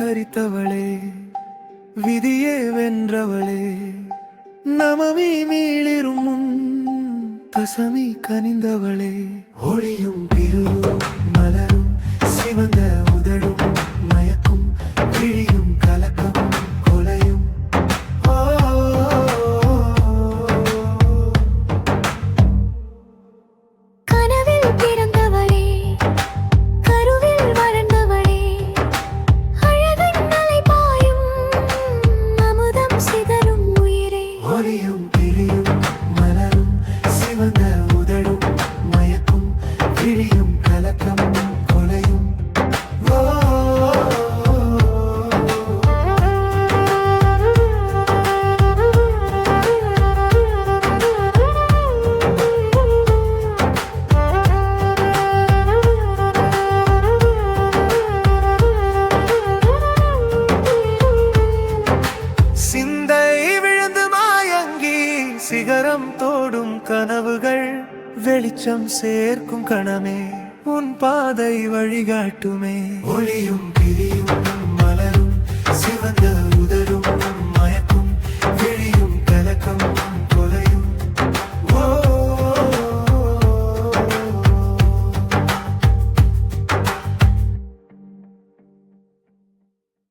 தரித்தவளே விதியே வென்றவளே நமமி மீளிரும் முன் தசமி கனிந்தவளே. ஒளியும் பிரியும் கிழியும் கலக்கம் கொலையும். சிந்தை விழுந்து மாயங்கி சிகரம் தோடும் கனவுகள். வெளிச்சம் சேர்க்கும் கணமே உன் பாதை வழிகாட்டுமே. ஒளியும்